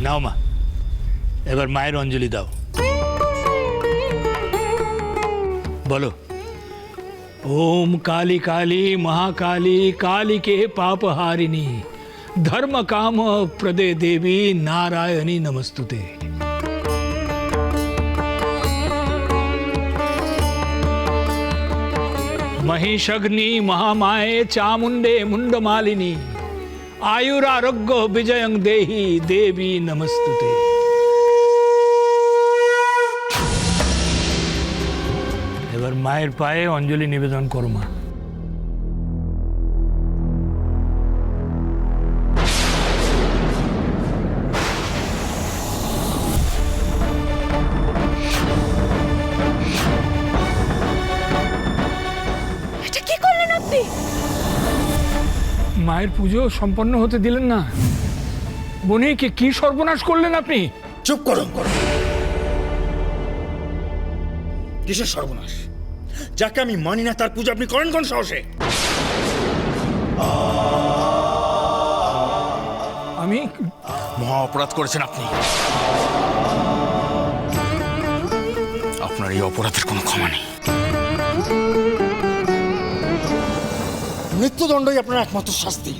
নাও মা এবার মায়ের অঞ্জলি দাও বলো ओम काली काली महाकाली काली के पाप हारिणी धर्म काम प्रदे देवी नारायणी नमस्तुते महिषग्नि महामाये चामुंडे मुंडमालिनी আয়ুর আরোগ্য বিজয়ং দেহি দেবী নমস্তুতে এবার মায়ের পায়ে অঞ্জলি নিবেদন করো মা মায়ের পুজো সম্পন্ন হতে দিলেন না। বনিকে কি সর্বনাশ করলেন আপনি? চুপ করো। কিসের সর্বনাশ? যাকে আমি মানি না তার পুজো আপনি করেন কোন সাহসে? আমি মহা অপরাধ করেছেন আপনি। আপনার এই অপরাধের কোনো ক্ষমা নেই। মৃত্যুদণ্ডই আপনার একমাত্র শাস্তি।